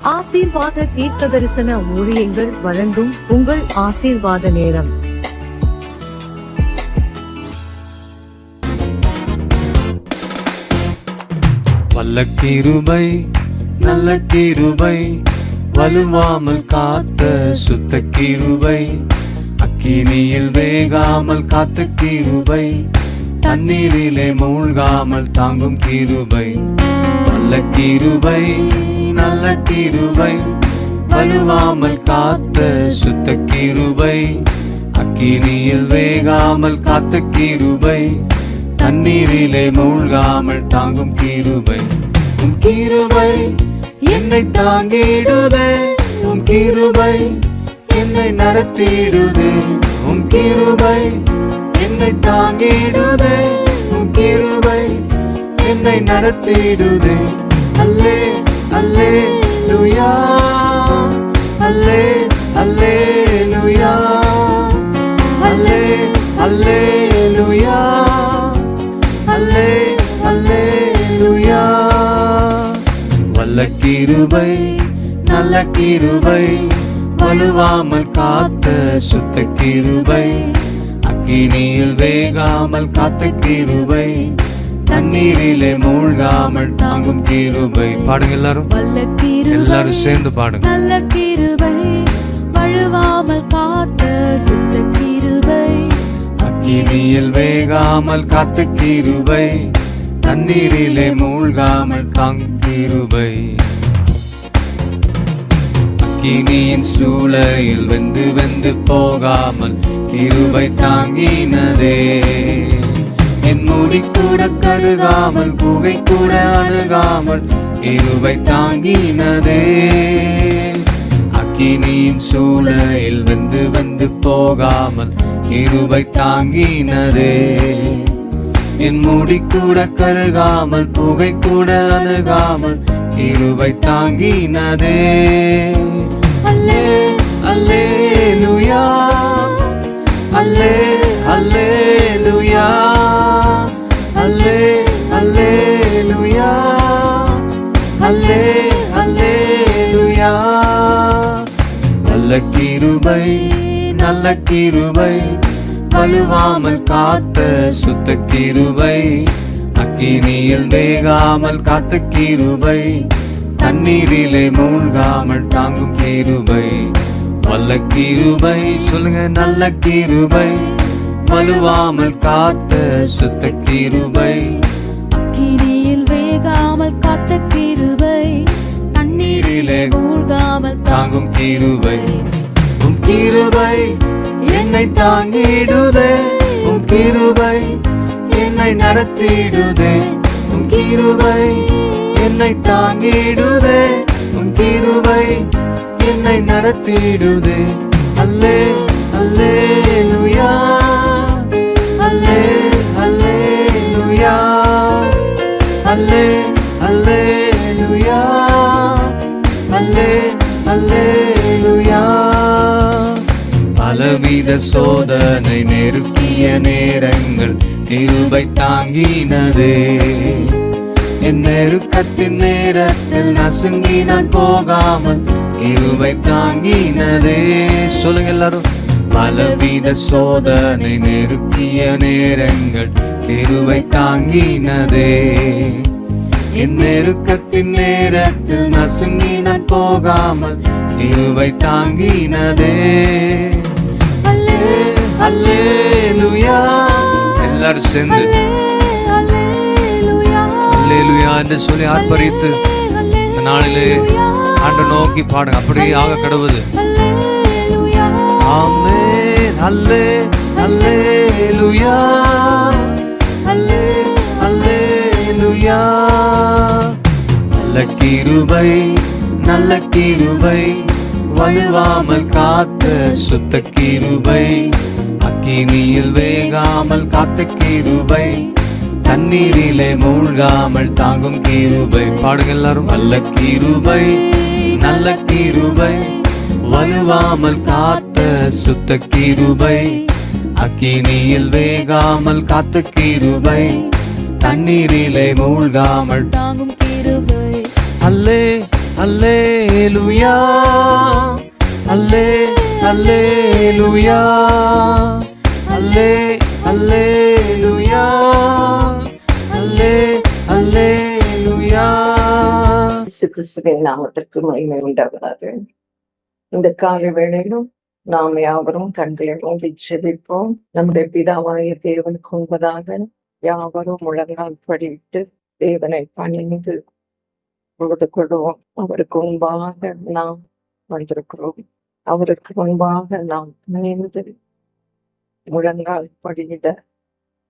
ஆசீர்வாத தீர்க்க தரிசன ஊழியங்கள் வழங்கும் உங்கள் ஆசீர்வாத நேரம். வல்ல கிருபை நல்ல கிருபை வலுவாமல் காத்த சுத்த கிருபை அக்கினியில் வேகாமல் காத்த கிருபை தண்ணீரிலே மூழ்காமல் தாங்கும் கிருபை. வல்ல கிருபை நல்ல கிருபை வலுவாமல் காத்த சுத்த கிருபை அக்கினியில் வேகாமல் காத்த கிருபை தண்ணீரிலே மூழ்காமல் தாங்கும் கிருபை. உன் கிருபை என்னை தாங்கிடுதே உன் கிருபை என்னை நடத்திடுதே. உன் கிருபை என்னை தாங்கிடுதே உன் கிருபை என்னை நடத்திடுதே. அல்லே அல்லே லுயா அல்லே அல்லே லுயா அல்லே அல்லே லுயா அல்லே அல்லே லுயா வல்ல கிருபை நல்ல கிருபை வலுவாமல் காத்த சுத்த கிருபை அக்கினியில் வேகாமல் காத்த கிருபை. தண்ணீரிலே மூழ்காமல் தாங்கும் கிருபை. பாடுங்க எல்லாரும். எல்லாரும் சேர்ந்து பாடுங்க. நல்ல கிருபை வழுவாமல் காத்த சுத்த கிருபை. அக்கினியில் வேகாமல் காத்த கிருபை. தண்ணீரிலே மூழ்காமல் தாங்கும் கிருபை. அக்கினியின் சூளையில் வெந்து வெந்து போகாமல் கிருபை தாங்கினதே. என் முடி கூட கருகாமல் புகை கூட அணுகாமல் இருவை தாங்கினதே. அக்கினியின் சூழலில் வந்து வந்து போகாமல் இருவை தாங்கினதே. என் முடி கூட கருகாமல் புகை கூட அணுகாமல் இருவை தாங்கினதே. அல்லே அல்லே லுயா அல்லே அல்லே லுயா அல்லே அல்லே லுயா அல்லே அல்லே லுயா நல்ல கிருபை நல்ல கிருபை. வலுவாமல் காத்த சுத்த கிருபை. அக்கினியில் வேகாமல் காத்த கிருபை. தண்ணீரிலே மூழ்காமல் தாங்கும் கிருபை. வல்ல கிருபை சொல்லுங்க நல்ல கிருபை. வலுவாமல் காத்த சுத்த கிருபை. கிரியில் வேகாமல் காத்த கிருபை. தண்ணீரிலே மூழ்காமல் தாங்கும் கிருபை. உம் கிருபை என்னை தாங்கிடுதே. உம் கிருபை என்னை நடத்திடுதே. உம் கிருபை என்னை தாங்கிடுதே. உம் கிருபை என்னை நடத்திடுதே. அல்லே அல்லே லுயா பலவித சோதனை நெருக்கிய நேரங்கள் இருபை தாங்கினதே. என் நெருக்கத்தின் நேரத்தில் நசுங்கி நான் போகாமல் இருபை தாங்கினதே. சொல்லுங்க எல்லாரும். பலவித சோதனை நெருக்கிய நேரங்கள் கிருவை தாங்கினதே. என் நெருக்கத்தின் நேரத்தில் நசுங்கி நான் போகாமல் கிருவை தாங்கினதே. அல்லே அல்லே லுயா எல்லாரும் சேர்ந்து அல்லேலுயா என்று சொல்லி ஆர்ப்பரித்து இந்த நாளிலே ஆண்டு நோக்கி பாடுங்க அப்படியே ஆக கடவுது ஆமென் அல்லே அல்லேலுயா அல்லே அல்லேலுயா நல்ல கிருபை நல்ல கிருபை வழுவாமல் காத்த சுத்த கிருபை. அக்கினியில் வேகாமல் காத்த கிருபை. தண்ணீரிலே மூழ்காமல் தாங்கும் கிருபை. பாடுங்க எல்லாரும் நல்ல கிருபை நல்ல கிருபை. வலுவாமல் காத்த சுத்த கிருபை. அக்கினியில் வேகாமல் காத்த கிருபை. தண்ணீரிலே மூழ்காமல் தாங்கும் கிருபை. அல்லே அல்லேலுயா அல்லே அல்லேலுயா அல்லே அல்லேலுயா அல்லே அல்லேலுயா கிறிஸ்துவின் நாமத்திற்கு மகிமை உண்டாவதாக. இந்த காலை வேளையிலும் நாம் யாவரும் கண்களை மூடி ஜெபிப்போம். நம்முடைய பிதாவாய தேவனுக்கு உண்பதாக யாவரும் முழங்கால் படிட்டு தேவனை பணிந்து பொழுது கொள்வோம் அவருக்கு முன்பாக நாம் வந்திருக்கிறோம். அவருக்கு முன்பாக நாம் பணிந்து முழங்கால் படியிட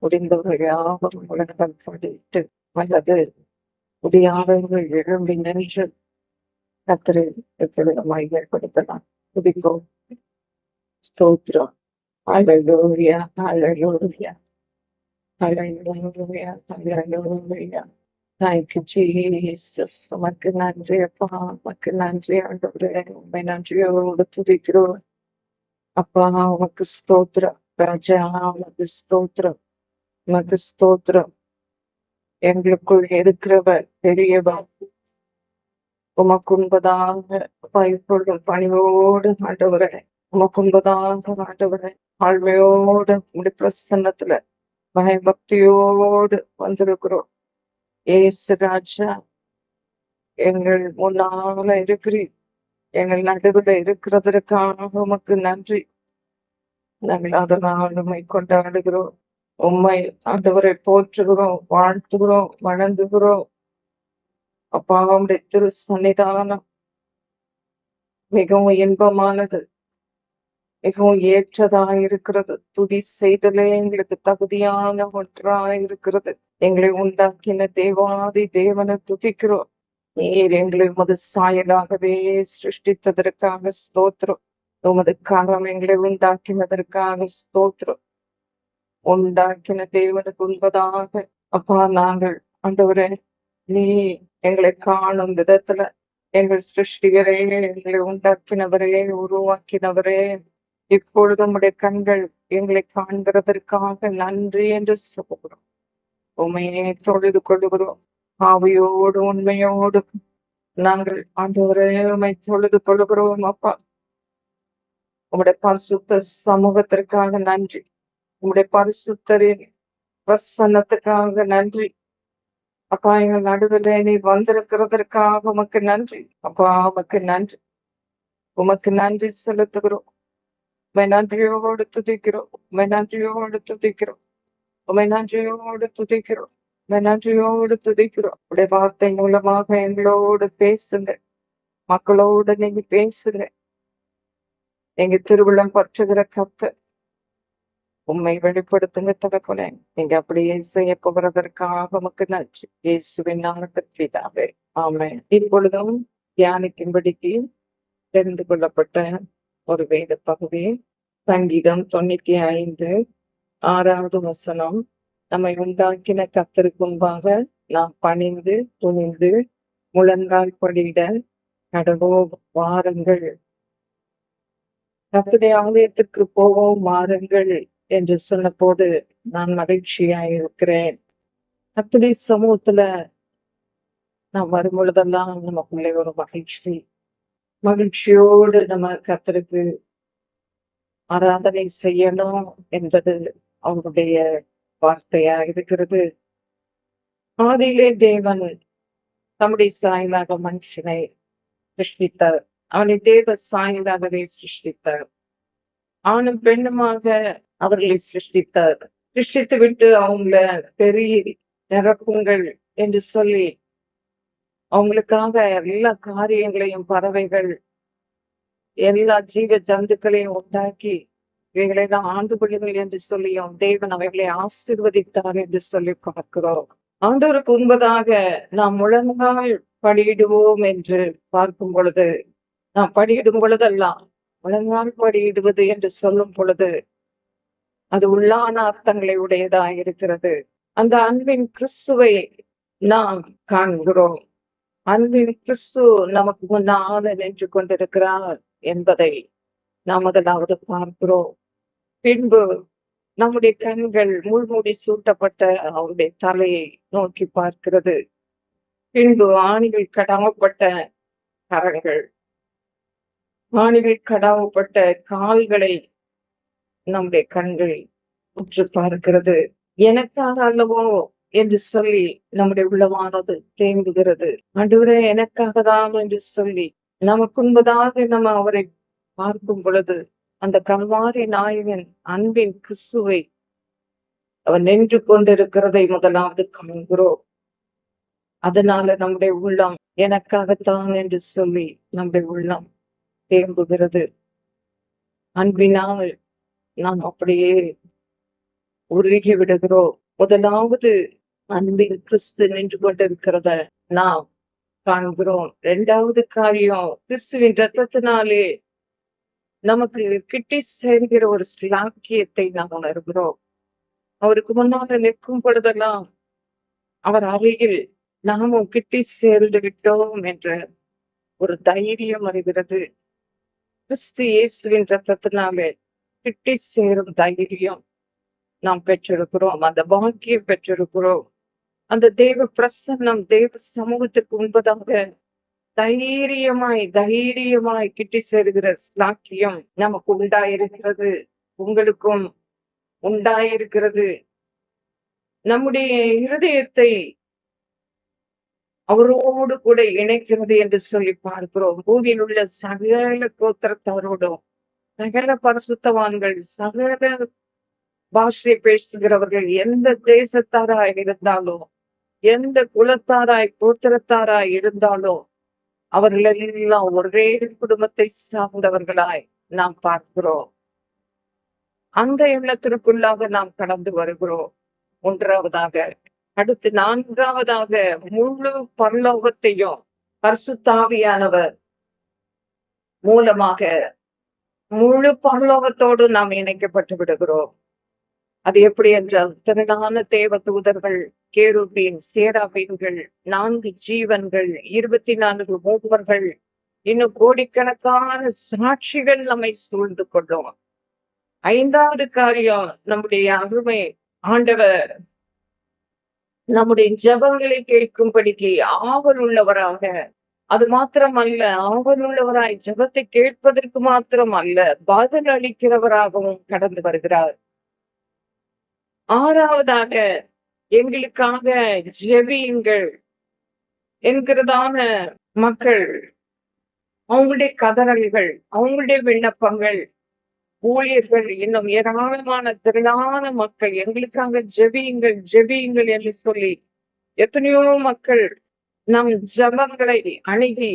முடிந்தவர்கள் யாவரும் முழங்கால் படிட்டு அல்லது முடியாதவர்கள் எழும்பி நின்று கத்தரை எப்பொழுதுமாய் ஏற்படுத்தலாம் துதிப்போம். ஸ்தோத்திரம். அழலூரியா அழலூரியா அழலூரியா அழலூரியா தேங்க்யூ ஜீசஸ் உமக்கு நன்றி அப்பா. உமக்கு நன்றி ஆண்டவரே. உண்மை நன்றியோடு துதிக்கிறோம் அப்பா உமக்கு ஸ்தோத்திரம். ராஜா உமக்கு ஸ்தோத்திரம். உமக்கு ஸ்தோத்திரம். எங்களுக்குள் இருக்கிறவர் பெரியவர். உமக்குன்பதாக பயப்படும் பணிவோடு ஆண்டவரே. உமக்குன்பதாக ஆண்டவரே. ஆழ்மையோடு முடி பிரசன்னத்துல பயபக்தியோடு வந்திருக்கிறோம். ஏசு ராஜா எங்கள் முன்னால இருக்கிறீர். எங்கள் நடுவில் இருக்கிறதற்காக உமக்கு நன்றி. நாங்கள் அதனால் உண்மை கொண்டாடுகிறோம். உண்மை ஆண்டவரை போற்றுகிறோம் வாழ்த்துகிறோம் வணங்குகிறோம். அப்பா திரு சன்னிதானம் மிகவும் இன்பமானது. மிகவும் ஏற்றதா இருக்கிறது துதி செய்தலே எங்களுக்கு தகுதியான ஒன்றா இருக்கிறது எங்களை உண்டாக்கின தேவாதி தேவனை துதிக்கிறோம். நீர் எங்களை உமது சாயலாகவே சிருஷ்டித்ததற்காக ஸ்தோத்திரம். உமது காரம் எங்களை உண்டாக்கினதற்காக ஸ்தோத்திரம். உண்டாக்கின தேவனுக்கு உண்பதாக அப்பா நாங்கள் ஆண்டவரே நீ எங்களை காணும் விதத்துல எங்கள் சிருஷ்டிகரே எங்களை உண்டாக்கினவரே உருவாக்கினவரே. இப்பொழுது உம்முடைய கண்கள் எங்களை காண்கிறதற்காக நன்றி என்று சொல்கிறோம். உண்மையே தொழுது கொள்கிறோம் ஆவியோடு உண்மையோடு. நாங்கள் ஆண்டவரே உண்மை தொழுது கொள்கிறோம் அப்பா. உங்களுடைய பரிசுத்த சமூகத்திற்காக நன்றி. உங்களுடைய பரிசுத்தரின் பிரசன்னத்துக்காக நன்றி. அப்பா எங்கள் நடுவில் நீ வந்திருக்கிறதற்காக உமக்கு நன்றி. அப்பா உமக்கு நன்றி. உமக்கு நன்றி செலுத்துகிறோம். நன்றியோடு துதிக்கிறோம். நன்றியோடு துதிக்கிறோம். உமை நன்றியோடு துதிக்கிறோம். உமை நன்றியோடு துதிக்கிறோம். உடைய வார்த்தை மூலமாக எங்களோடு பேசுங்க. மக்களோடு நீங்க பேசுங்க. எங்க திருவிழம் பற்றுகிற கத்தை உண்மை வெளிப்படுத்துங்க தகப்பனே. நீங்க அப்படியே செய்ய போகிறதற்காக உமக்கு நன்றி. இயேசுவின் நாமத்தில் பிதாவே. ஆமென். இப்பொழுதும் தியானிக்கும்படிக்கு தெரிந்து கொள்ளப்பட்ட ஒரு வேத பகுதி சங்கீதம் தொண்ணூத்தி ஐந்து ஆறாவது வசனம் நம்மை உண்டாக்கின கத்தருக்கு முன்பாக நாம் பணிந்து துணிந்து முழங்கால் படியிட கடவோ வாருங்கள். கத்துடைய ஆலயத்துக்கு போவோம் வாருங்கள் என்று சொன்னபோது நான் மகிழ்ச்சியா இருக்கிறேன். கத்துடைய சமூகத்துல நான் வரும் பொழுதெல்லாம் நமக்குள்ளே ஒரு மகிழ்ச்சி. மகிழ்ச்சியோடு நம்ம கத்தருக்கு ஆராதனை செய்யணும் என்பது அவருடைய வார்த்தையா இருக்கிறது. ஆதியிலே தேவன் தம்முடைய சாயலாக மனுஷனை சிருஷ்டித்தார். அவனை தேவ சாயலாகவே சிருஷ்டித்தார். ஆணும் பெண்ணுமாக அவர்களை சிருஷ்டித்தார். சிருஷ்டித்து விட்டு அவங்கள பெரிய நிரப்புங்கள் என்று சொல்லி அவங்களுக்காக எல்லா காரியங்களையும் பறவைகள் எல்லா ஜீவ ஜந்துக்களையும் உண்டாக்கி இவைகளெல்லாம் ஆண்டு பிள்ளைகள் என்று சொல்லியும் தேவன் அவைகளை ஆசிர்வதித்தார் என்று சொல்லி பார்க்கிறோம். ஆண்டவருக்கு உண்பதாக நாம் முழங்கால் படியிடுவோம் என்று பார்க்கும் பொழுது நாம் படியிடும் பொழுதெல்லாம் முழங்கால் படியிடுவது என்று சொல்லும் பொழுது அது உள்ளான அர்த்தங்களை உடையதாக இருக்கிறது. அந்த அன்பின் கிறிஸ்துவை நாம் காண்கிறோம். அன்பின் கிறிஸ்து நமக்கு முன்னால நின்று கொண்டிருக்கிறார் என்பதை நாம் முதலாவது பார்க்கிறோம். பின்பு நம்முடைய கண்கள் முள்மூடி சூட்டப்பட்ட அவருடைய தலையை நோக்கி பார்க்கிறது. பின்பு ஆணிகள் கடாமப்பட்ட கரங்கள். ஆணிகள் கடாவப்பட்ட கால்களை நம்முடைய கண்கள் உற்று பார்க்கிறது. எனக்காக அல்லவோ என்று சொல்லி நம்முடைய உள்ளமானது தேம்புகிறது அன்றுவரே எனக்காக தான் என்று சொல்லி நமக்குன்பதாக நம்ம அவரை பார்க்கும் பொழுது அந்த கல்வாரி நாயகன் அன்பின் கிறிஸ்துவை அவர் நின்று கொண்டிருக்கிறதை முதலாவது காண்கிறோம். அதனால நம்முடைய உள்ளம் எனக்காகத்தான் என்று சொல்லி நம்முடைய உள்ளம் தேம்புகிறது. அன்பினால் நாம் அப்படியே உருகி விடுகிறோம். முதலாவது அன்பின் கிறிஸ்து நின்று கொண்டிருக்கிறத நாம் காண்கிறோம். இரண்டாவது காரியம் கிறிஸ்துவின் ரத்தத்தினாலே நமக்கு கிட்டி சேர்கிற ஒரு ஸ்லாக்கியத்தை நாம் உணர்கிறோம். அவருக்கு முன்னால நிற்கும் பொழுதெல்லாம் அவர் அருகில் நாமும் கிட்டி சேர்ந்து விட்டோம் என்ற ஒரு தைரியம் வருகிறது. கிறிஸ்து இயேசுவின் ரத்தத்தினாலே கிட்டி சேரும் தைரியம் நாம் பெற்றிருக்கிறோம். அந்த பாக்கியம் பெற்றிருக்கிறோம். அந்த தேவ பிரசன்னம் தேவ சமூகத்திற்கு முன்பதாக தைரியமாய் தைரியமாய் கிட்டி சேருகிற ஸ்லாக்கியம் நமக்கு உண்டாயிருக்கிறது. உங்களுக்கும் உண்டாயிருக்கிறது. நம்முடைய இருதயத்தை அவரோடு கூட இணைக்கிறது என்று சொல்லி பார்க்கிறோம். பூமியில் உள்ள சகல கோத்திரத்தாரோடும் சகல பரிசுத்தவான்கள் சகல பாஷை பேசுகிறவர்கள் எந்த தேசத்தாராய் இருந்தாலும் எந்த குலத்தாராய் கோத்திரத்தாராய் இருந்தாலும் அவர்கள் எல்லாம் ஒரே குடும்பத்தை சார்ந்தவர்களாய் நாம் பார்க்கிறோம். அந்த எண்ணத்திற்குள்ளாக நாம் கடந்து வருகிறோம். ஒன்றாவதாக அடுத்து நான்காவதாக முழு பரலோகத்தையும் பரிசுத்தாவியானவர் மூலமாக முழு பரலோகத்தோடு நாம் இணைக்கப்பட்டு விடுகிறோம். அது எப்படி என்றால் திரளான தேவ தூதர்கள் கேருபீன் சேராபீன்கள் நான்கு ஜீவன்கள் இருபத்தி நான்கு மூவர்கள். இன்னும் கோடிக்கணக்கான சாட்சிகள் நம்மை சூழ்ந்து கொள்ளும். ஐந்தாவது காரியம் நம்முடைய அருமை ஆண்டவர். நம்முடைய ஜபங்களை கேட்கும்படிக்கு ஆவல் உள்ளவராக. அது மாத்திரம் அல்ல ஆவல் உள்ளவராய் ஜபத்தை கேட்பதற்கு மாத்திரம் அல்ல பதில் அளிக்கிறவராகவும் கடந்து வருகிறார். ஆறாவதாக எங்களுக்காக ஜெபியுங்கள் என்கிறதான மக்கள் அவங்களுடைய கதறல்கள் அவங்களுடைய விண்ணப்பங்கள் ஊழியர்கள் இன்னும் ஏராளமான திரளான மக்கள் எங்களுக்காக ஜெபியுங்கள் ஜெபியுங்கள் என்று சொல்லி எத்தனையோ மக்கள் நம் ஜபங்களை அணுகி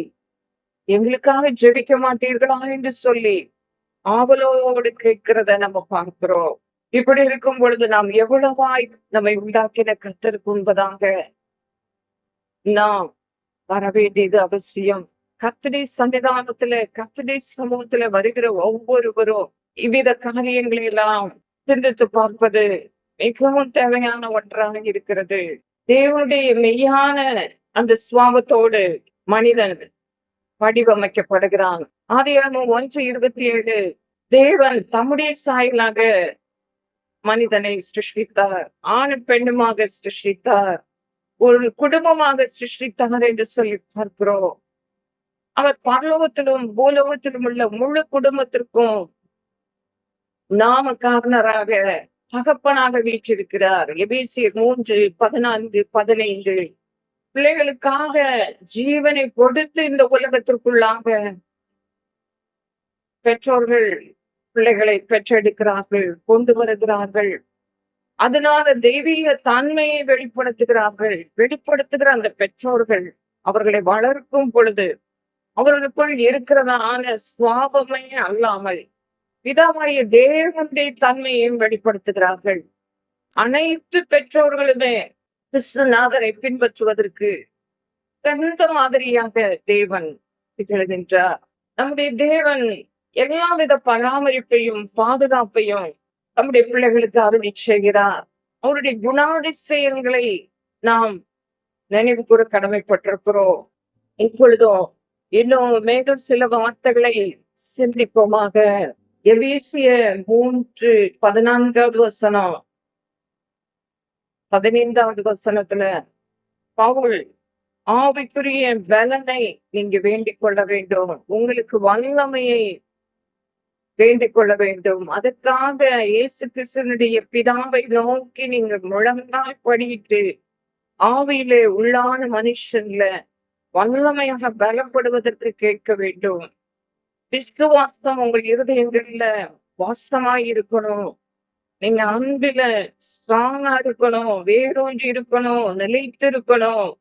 எங்களுக்காக ஜெபிக்க மாட்டீர்களா என்று சொல்லி ஆவலோடு கேட்கிறத நம்ம பார்க்கிறோம். இப்படி இருக்கும் பொழுது நாம் எவ்வளவாய் நம்மை உண்டாக்கின கத்தருக்கு உண்பதாக நாம் வர வேண்டியது அவசியம். கத்தனை சன்னிதானத்துல கத்தனை சமூகத்துல வருகிற ஒவ்வொருவரும் இவ்வித காரியங்களை எல்லாம் சிந்தித்து பார்ப்பது மிகவும் தேவையான ஒன்றாக இருக்கிறது. தேவனுடைய மெய்யான அந்த சுவாபத்தோடு மனிதன் வடிவமைக்கப்படுகிறான். ஆதியாகமம் ஒன்று இருபத்தி ஏழு தேவன் தம்முடைய சாயலாக மனிதனை சிருஷ்டித்தார். ஆண் பெண்ணுமாக சிருஷ்டித்தார். ஒரு குடும்பமாக சிருஷ்டித்தார் என்று சொல்லி பார்க்கிறோம். அவர் பரலோகத்திலும் பூலோகத்திலும் உள்ள முழு குடும்பத்திற்கும் நாம காரணராக தகப்பனாக வீற்றிருக்கிறார். எபிசியர் மூன்று பதினான்கு பதினைந்து. பிள்ளைகளுக்காக ஜீவனை கொடுத்து இந்த உலகத்திற்குள்ளாக பெற்றோர்கள் பிள்ளைகளை பெற்றெடுக்கிறார்கள் கொண்டு வருகிறார்கள். அதனால தெய்வீக தன்மையை வெளிப்படுத்துகிறார்கள் வெளிப்படுத்துகிற அந்த பெற்றோர்கள் அவர்களை வளர்க்கும் பொழுது அவர்களுக்குள் இருக்கிறதான சுவாபமே அல்லாமல் பிதாவாய தேவனுடைய தன்மையையும் வெளிப்படுத்துகிறார்கள். அனைத்து பெற்றோர்களுமே கிருஷ்ணநாதரை பின்பற்றுவதற்கு தகுந்த மாதிரியாக தேவன் திகழ்கின்றார். நம்முடைய தேவன் எல்லாவித பராமரிப்பையும் பாதுகாப்பையும் நம்முடைய பிள்ளைகளுக்கு அருளி செய்கிறார். அவருடைய குணாதிசயங்களை நாம் நினைவு கூற கடமைப்பட்டிருக்கிறோம். இப்பொழுதும் இன்னும் மேலும் சில வார்த்தைகளை சிந்திப்போமாக. எவேசிய மூன்று பதினான்காவது வசனம். பதினைந்தாவது வசனத்துல பவுல் ஆவிக்குரிய பலனை நீங்க வேண்டிக் கொள்ள வேண்டும். உங்களுக்கு வல்லமையை வேண்டிக் கொள்ள வேண்டும். அதற்காக இயேசு கிருஷ்ணனுடைய பிதாவை நோக்கி நீங்க முழங்கால் படியிட்டு ஆவியிலே உள்ளான மனுஷன்ல வல்லமையாக பலப்படுவதற்கு கேட்க வேண்டும். விசுவாசம் உங்கள் இருதயங்கள்ல வாசமா இருக்கணும். நீங்க அன்பில ஸ்ட்ராங்கா இருக்கணும். வேரூன்றி இருக்கணும். நிலைத்து இருக்கணும்.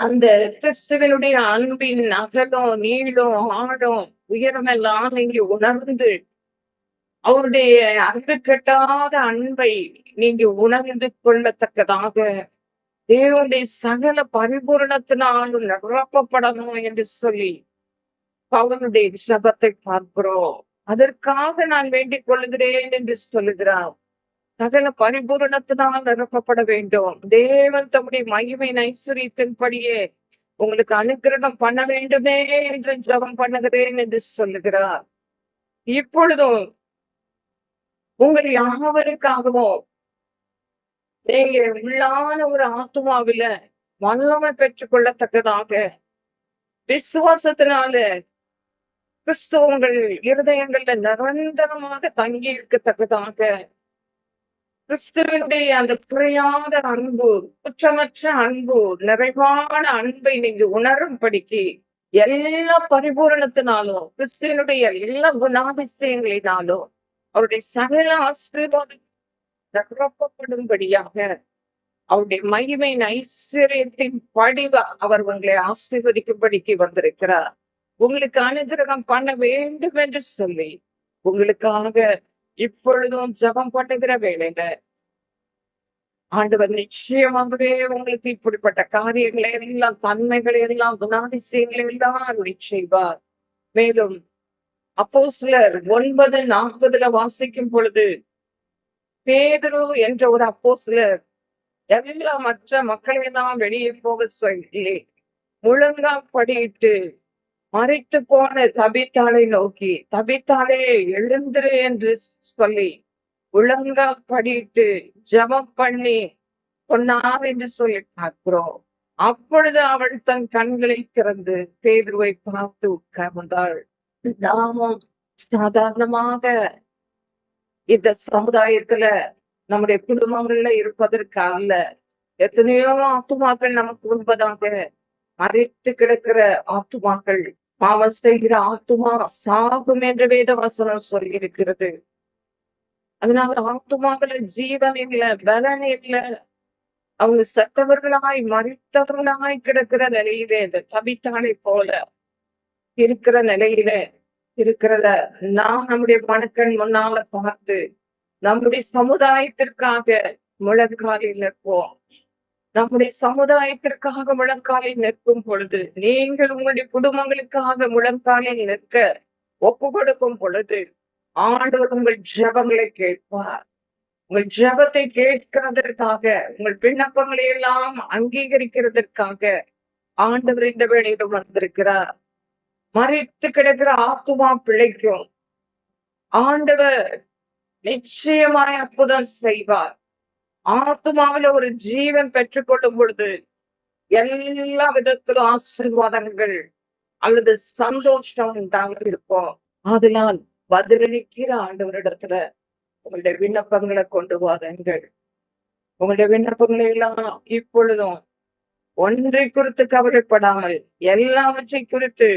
அந்த கிறிஸ்துவனுடைய அன்பின் அகலம் நீளம் ஆழம் உயரமெல்லாம் நீங்க உணர்ந்து அவருடைய அன்பு கட்டாத அன்பை நீங்க உணர்ந்து கொள்ளத்தக்கதாக தேவனுடைய சகல பரிபூரணத்தினாலும் நிரப்பப்படணும் என்று சொல்லி பவுனுடைய சபத்தை பார்க்கிறோம். அதற்காக நான் வேண்டிக் கொள்கிறேன் என்று சொல்லுகிறார். சகல பரிபூரணத்தினால் நிரப்பப்பட வேண்டும். தேவன் தம்முடைய மகிமை ஐஸ்வர்யத்தின்படியே உங்களுக்கு அனுகிரகம் பண்ண வேண்டுமே என்று ஜபம் பண்ணுகிறேன் என்று சொல்லுகிறார். இப்பொழுதும் உங்கள் யாவருக்காகவும் நீங்க உள்ளான ஒரு ஆத்மாவில வல்லமை பெற்றுக் கொள்ளத்தக்கதாக விசுவாசத்தினால கிறிஸ்துவங்கள் இருதயங்கள்ல நிரந்தரமாக தங்கி இருக்கத்தக்கதாக கிறிஸ்துவனுடைய அந்த குறையாத அன்பு குற்றமற்ற அன்பு நிறைவான அன்பை நீங்க உணரும்படிக்கு எல்லா பரிபூரணத்தினாலும் கிறிஸ்துவனுடைய எல்லா குணாதிசயங்களினாலும் அவருடைய சகல ஆசீர்வாதம் நிரப்பப்படும்படியாக அவருடைய மகிமையின் ஐஸ்வர்யத்தின் படிவ அவர் உங்களை ஆசீர்வதிக்கும்படிக்கு வந்திருக்கிறார். உங்களுக்கு அனுகிரகம் பண்ண வேண்டும் என்று சொல்லி உங்களுக்காக இப்பொழுதும் ஜபம் பண்ணுகிற வேலையில ஆண்டவர் நிச்சயமாகவே உங்களுக்கு இப்படிப்பட்ட காரியங்களை எல்லாம் தன்மைகளை எல்லாம் குணாதிசயங்களை எல்லாம் அருளி செய்வார். மேலும் அப்போ சிலர் ஒன்பது நாற்பதுல வாசிக்கும் பொழுது பேதுரு என்ற ஒரு அப்போ சிலர் எல்லா மற்ற மக்களை எல்லாம் வெளியே போக சொல்லி முழங்கா படியிட்டு மறைத்து போன தபித்தாளை நோக்கி தபித்தாளே எழுந்திரு என்று சொல்லி முழங்கால் படிட்டு ஜபம் பண்ணி சொன்னார் என்று சொல்லி பார்க்கிறோம். அப்பொழுது அவள் தன் கண்களை திறந்து பேதுருவை பார்த்து உட்கார்ந்தாள். நாமும் சாதாரணமாக இந்த சமுதாயத்துல நம்முடைய குடும்பங்கள்ல இருப்பதற்கு அல்ல. எத்தனையோ ஆத்துமாக்கள் நமக்கு உண்பதாக மறைத்து கிடக்கிற ஆத்துமாக்கள் பாவம் செய்கிற ஆத்துமா சாகும் என்று வேத வசனம் சொல்லி இருக்கிறது அதனால ஆத்துமாவில ஜீவன் இல்ல பலன் இல்ல. அவங்க செத்தவர்களாய் மறித்தவர்களாய் கிடக்கிற நிலையிலே இந்த தபித்தாளை போல இருக்கிற நிலையில இருக்கிறத நாம் நம்முடைய மனக்கண் முன்னால பார்த்து நம்முடைய சமுதாயத்திற்காக முழக்காலில் இருப்போம் நம்முடைய சமுதாயத்திற்காக முழங்காலை நிற்கும் பொழுது நீங்கள் உங்களுடைய குடும்பங்களுக்காக முழங்காலில் நிற்க ஒப்பு கொடுக்கும் பொழுது ஆண்டவர் உங்கள் ஜெபங்களை கேட்பார். உங்கள் ஜெபத்தை கேட்கிறதற்காக உங்கள் விண்ணப்பங்களை எல்லாம் அங்கீகரிக்கிறதற்காக ஆண்டவர் இந்த வேளையிடம் வந்திருக்கிறார் மறைத்து கிடக்கிற ஆத்துமா பிழைக்கும். ஆண்டவர் நிச்சயமாய் அற்புதம் செய்வார். ஆத்மாவில ஒரு ஜீவன் பெற்றுக்கொள்ளும் பொழுது எல்லா விதத்திலும் ஆசீர்வாதங்கள் அல்லது சந்தோஷம் உண்டாக இருக்கும் அதனால் பதிலளிக்கிற ஆண்டவரிடத்துல உங்களுடைய விண்ணப்பங்களை கொண்டு வாருங்கள். உங்களுடைய விண்ணப்பங்களை எல்லாம் இப்பொழுதும் ஒன்றை குறித்து கவலைப்படாமல் எல்லாவற்றை குறித்து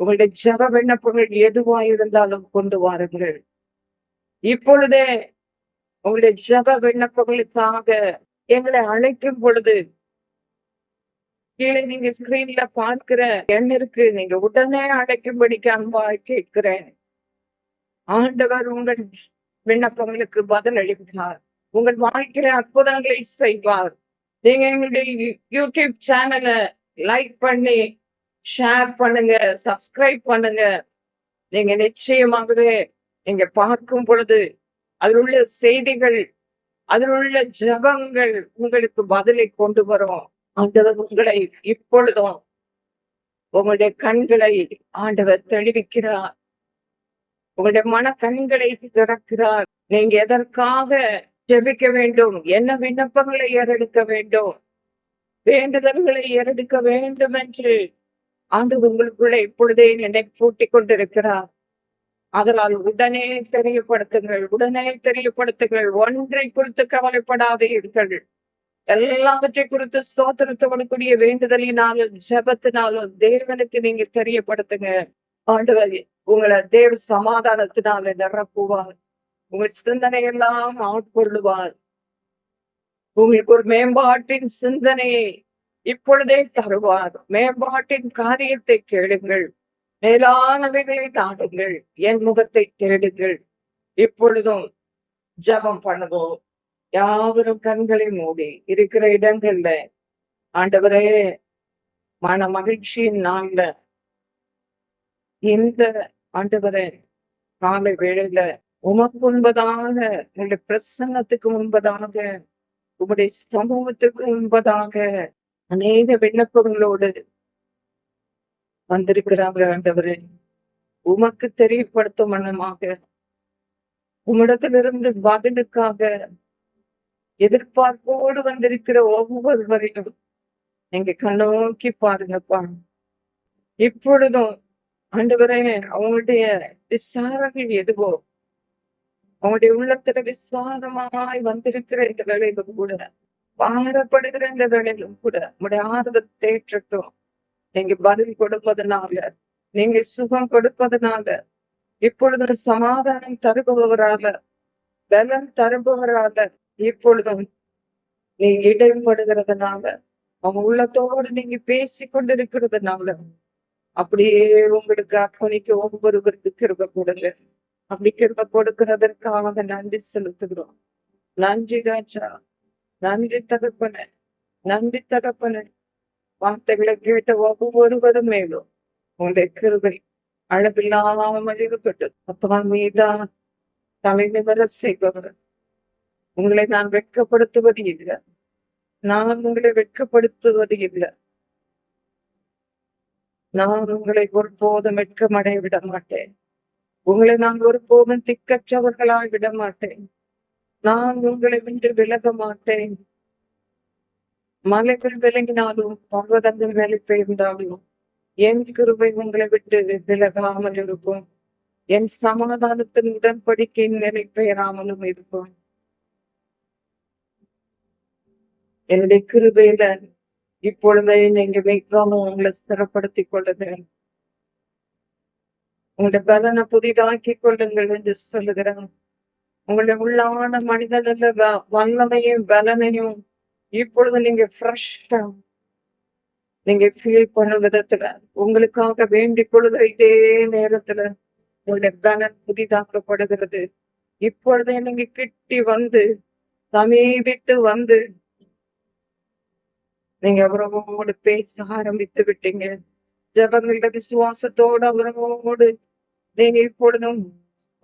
உங்களுடைய ஜப விண்ணப்பங்கள் எதுவாக இருந்தாலும் கொண்டு வாருங்கள். இப்பொழுதே உங்களுடைய ஜப விண்ணப்பங்களுக்காக எங்களை அழைக்கும் பொழுது கீழே நீங்க ஸ்கிரீன்ல பார்க்கிற எண் இருக்கு. நீங்க உடனே அழைக்கும்படிக்கு அன்பா கேட்கிறேன். ஆண்டவர் உங்கள் விண்ணப்பங்களுக்கு பதில் அளிப்பார் உங்கள் வாழ்க்கையில அற்புதங்களை செய்வார். நீங்க எங்களுடைய யூடியூப் சேனலை லைக் பண்ணி ஷேர் பண்ணுங்க சப்ஸ்கிரைப் பண்ணுங்க. நீங்க நிச்சயமாகவே நீங்க பார்க்கும் பொழுது அதில் உள்ள செய்திகள் அதில் உள்ள ஜபங்கள் உங்களுக்கு பதிலை கொண்டு வரும். ஆண்டவர் உங்களை இப்பொழுதும் உங்களுடைய கண்களை ஆண்டவர் தெளிவிக்கிறார். உங்களுடைய மன கண்களை திறக்கிறார். நீங்க எதற்காக ஜெபிக்க வேண்டும்? என்ன விண்ணப்பங்களை ஏறெடுக்க வேண்டும்? வேண்டுதல்களை ஏறெடுக்க வேண்டும் என்று ஆண்டு உங்களுக்குள்ளே இப்பொழுதே நினைப்பூட்டி கொண்டிருக்கிறார். அதனால் உடனே தெரியப்படுத்துங்கள் உடனே தெரியப்படுத்துங்கள். ஒன்றை குறித்து கவலைப்படாதீர்கள் எல்லாவற்றை குறித்து ஸ்தோத்திரத்தோடக்கூடிய வேண்டுதலினாலும் ஜெபத்தினாலும் தேவனுக்கு நீங்க தெரியப்படுத்துங்க. ஆண்டவர் உங்களை தேவ சமாதானத்தினால நிரப்புவார். உங்கள் சிந்தனை எல்லாம் ஆட்கொள்ளுவார். உங்களுக்கு ஒரு மேம்பாட்டின் சிந்தனையை இப்பொழுதே தருவார். மேம்பாட்டின் காரியத்தை கேளுங்கள். மேலானவைகளை நாடுங்கள். என் முகத்தை தேடுங்கள். இப்பொழுதும் ஜெபம் பண்ணுவோம் யாவரும் கண்களை மூடி இருக்கிற இடங்கள்ல. ஆண்டவரே மன மகிழ்ச்சியின் நாள்ல. இந்த ஆண்டவரே காலை வேளையில உமக்கு முன்பதாக உங்களுடைய பிரசன்னத்துக்கு முன்பதாக உங்களுடைய சமூகத்துக்கு முன்பதாக அநேக விண்ணப்பங்களோடு வந்திருக்கிறாங்க ஆண்டவரே. உமக்கு தெரியப்படுத்தும் வண்ணமாக உம்மிடத்திலிருந்து பதிலுக்காக எதிர்பார்ப்போடு வந்திருக்கிற ஒவ்வொருவரையும் நீங்க கண்ணோக்கி பாருங்கப்பா. இப்பொழுதும் ஆண்டவரே அவங்களுடைய விசாரங்கள் எதுவோ அவங்களுடைய உள்ளத்துல விசாரமாய் வந்திருக்கிற இந்த வேலையிலும் கூட பாரப்படுகிற இந்த வேலையிலும் கூட உங்களுடைய ஆர்வத்தை தேற்றட்டும். நீங்க பதில் கொடுப்பதனால நீங்க சுகம் கொடுப்பதனால இப்பொழுது சமாதானம் தருபவரால பலம் தருபவரால இப்பொழுதும் நீ இடைப்படுகிறதுனால அவங்க உள்ளத்தோடு நீங்க பேசி கொண்டிருக்கிறதுனால அப்படியே உங்களுக்கு அர்ப்பணிக்க ஒவ்வொருவருக்கு கிருப கொடுங்க. அப்படி கிருப கொடுக்கிறதற்காக நன்றி செலுத்துகிறோம். நன்றி ராஜா. நன்றி தகப்பன. நன்றி தகப்பன. வார்த்தைகளை கேட்ட ஒவ்வொருவரும் மேலும். உங்களுடைய கிருபை அளவில்லாமல் இருக்கட்டும் அப்பா நீதான் தலை நிவர செய்பவர். உங்களை நான் வெட்கப்படுத்துவது இல்லை. நான் உங்களை வெட்கப்படுத்துவது இல்லை. நான் உங்களை ஒருபோதும் வெட்கமடைய விட மாட்டேன். உங்களை நான் ஒருபோதும் திக்கற்றவர்களாய் விட மாட்டேன். நான் உங்களை விட்டு விலக மாட்டேன். மலைகள் விலகினாலும் பர்வதங்கள் வேலை பெயர்ந்தாலும் என் கிருபை உங்களை விட்டு விலகாமல் இருக்கும். என் சமாதானத்தின் உடன்படிக்கையின் நிலை பெயராமலும் இருக்கும். என்னுடைய கிருபையில இப்பொழுதே நீங்க வைக்காமல் உங்களை ஸ்திரப்படுத்திக் கொள்ளுங்கள். உங்களுடைய பலனை புதிதாக்கி கொள்ளுங்கள் என்று சொல்லுகிறேன். உங்களுடைய உள்ளான மனிதனில் வல்லமையும் பலனையும் இப்பொழுது நீங்க ஃப்ரெஷ்ஷா நீங்க ஃபீல் பண்ண விதத்துல உங்களுக்காக வேண்டிக் கொள்கிற இதே நேரத்துல உங்களுடைய பலன் புதிதாக்கப்படுகிறது. இப்பொழுதே நீங்க கிட்டி வந்து சமீபித்து வந்து நீங்க அவரோடு பேச ஆரம்பித்து விட்டீங்க. ஜபங்கள விசுவாசத்தோடு அவரோடு நீங்க இப்பொழுதும்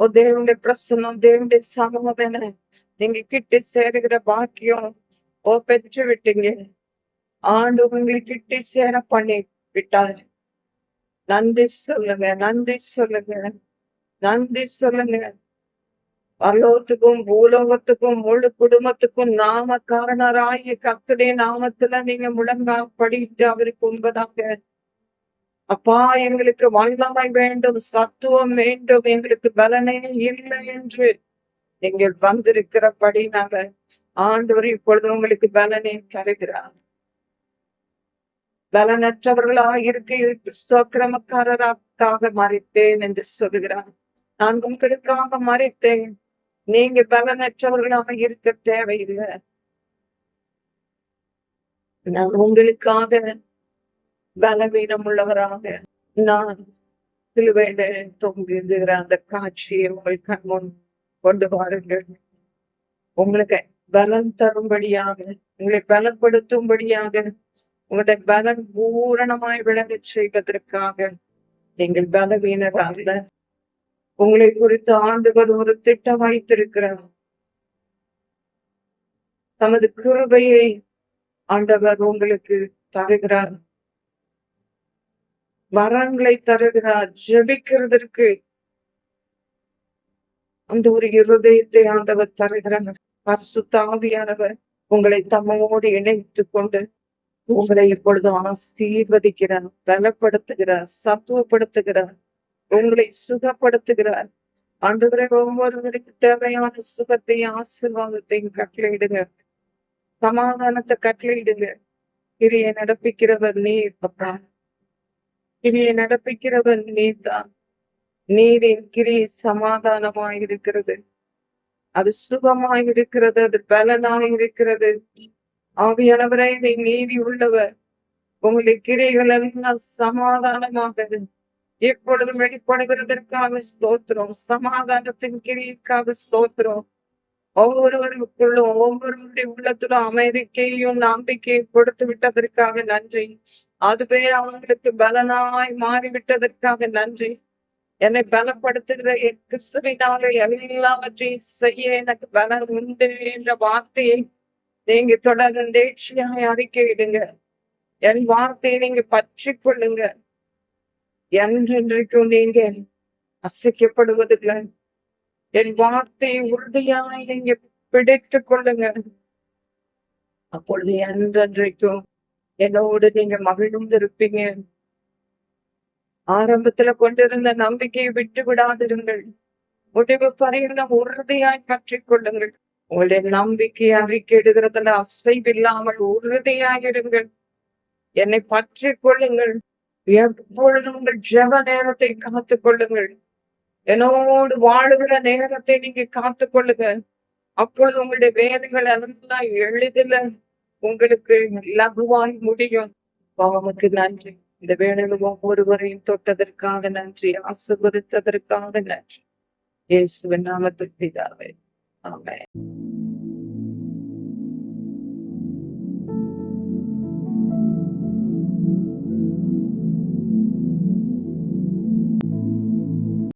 ஓ தேவனுடைய பிரசன்னம் தேவனுடைய சமூகம் என நீங்க கிட்டி சேருகிற பாக்கியம் ஓ பெற்று விட்டீங்க. ஆண்டு உங்களை கிட்டி சேர பண்ணி விட்டார். நன்றி சொல்லுங்க நன்றி சொல்லுங்க நன்றி சொல்லுங்க. பரலோகத்துக்கும் பூலோகத்துக்கும் முழு குடும்பத்துக்கும் நாம காரணராய கத்துடைய நாமத்துல நீங்க முழங்கா படிட்டு அவருக்கு உண்பதாக. அப்பா எங்களுக்கு வல்லமை வேண்டும் சத்துவம் வேண்டும் எங்களுக்கு பலனே இல்லை என்று நீங்கள் வந்திருக்கிறபடினால. ஆண்டவர் இப்பொழுது உங்களுக்கு பலனை தருகிறார். பலனற்றவர்களாக இருக்க ஸ்தோக்கிரமக்காரராக மறைத்தேன் என்று சொல்லுகிறார். நான் உங்களுக்காக மறைத்தேன் நீங்க பலனற்றவர்களாக இருக்க தேவையில்லை. நான் உங்களுக்காக பலவீனம் உள்ளவராக நான் சிலுவையில தொங்குகிற அந்த காட்சியை உங்கள் கண்முன் கொண்டு வாருங்கள். உங்களுக்கு பலன் தரும்படியாக உங்களை பலப்படுத்தும்படியாக உங்களுடைய பலன் பூரணமாய் விளங்கச் செய்வதற்காக நீங்கள் பலவீனராக உங்களை குறித்து ஆண்டவர் ஒரு திட்டம் வைத்திருக்கிறார். தமது கிருபையை ஆண்டவர் உங்களுக்கு தருகிறார். வரங்களை தருகிறார் ஜெபிக்கிறதற்கு. அந்த ஒரு இருதயத்தை ஆண்டவர் தருகிறார். பரிசுத்தாவியானவர் உங்களை தம்மோடு இணைத்துக் கொண்டு உங்களை இப்பொழுது ஆசீர்வதிக்கிறார் பலப்படுத்துகிறார் சத்துவப்படுத்துகிறார் உங்களை சுகப்படுத்துகிறார். அன்றுவரை ஒவ்வொருவருக்கு தேவையான சுகத்தையும் ஆசீர்வாதத்தையும் கட்டளையிடுங்க. சமாதானத்தை கட்டளையிடுங்க. கிரியை நடப்பிக்கிறவர் நீ அப்பா. கிரியை நடப்பிக்கிறவர் நீதான் நீரின் கிரி சமாதானமாய் இருக்கிறது அது சுகமாய் இருக்கிறது அது பலனாய் இருக்கிறது ஆவியானவரை நீ நீதி உள்ளவர். உங்களுடைய கிரைகள் எல்லாம் சமாதானமாக எப்பொழுதும் வெளிப்படுகிறதற்காக ஸ்தோத்திரம். சமாதானத்தின் கிரிக்காக ஸ்தோத்திரம். ஒவ்வொருவருக்குள்ளும் ஒவ்வொருவருடைய உள்ளத்திலும் அமெரிக்கையும் நம்பிக்கையும் கொடுத்து விட்டதற்காக நன்றி. அதுவே அவங்களுக்கு பலனாய் மாறிவிட்டதற்காக நன்றி. என்னை பலப்படுத்துகிற என் கிறிஸ்துவினாலே எல்லாவற்றையும் செய்ய எனக்கு பலம் உண்டு என்ற வார்த்தையை நீங்க தொடர்ந்தேட்சியாய் அறிக்கையிடுங்க என் வார்த்தையை நீங்க பற்றி கொள்ளுங்க. என்றென்றைக்கும் நீங்க அசைக்கப்படுவதில்லை. என் வார்த்தையை உறுதியாய் நீங்க பிடித்துக் கொள்ளுங்க. அப்பொழுது என்றென்றைக்கும் என்னோடு நீங்க மகிழ்ந்திருப்பீங்க. ஆரம்பத்துல கொண்டிருந்த நம்பிக்கையை விட்டு விடாதிருங்கள். முடிவு பறையில உறுதியாய் பற்றி கொள்ளுங்கள். உங்களுடைய நம்பிக்கை அறிக்கையிடுகிறதுல அசைவில்லாமல் உறுதியாயிருங்கள் என்னை பற்றி கொள்ளுங்கள். எப்பொழுதும் உங்கள் ஜெப நேரத்தை காத்துக் கொள்ளுங்கள். என்னோடு வாழுகிற நேரத்தை நீங்க காத்துக் கொள்ளுங்க. அப்பொழுது உங்களுடைய வேலைகள் எல்லாம் எளிதில் உங்களுக்கு லகுவாய் முடியும். பாவமுக்கு நன்றி. இந்த வேளையில் ஒவ்வொருவரையும் தொட்டதற்காக நன்றி ஆசிர்வதித்ததற்காக நன்றி. இயேசுவின் நாமத்தில் பிதாவே. ஆமென்.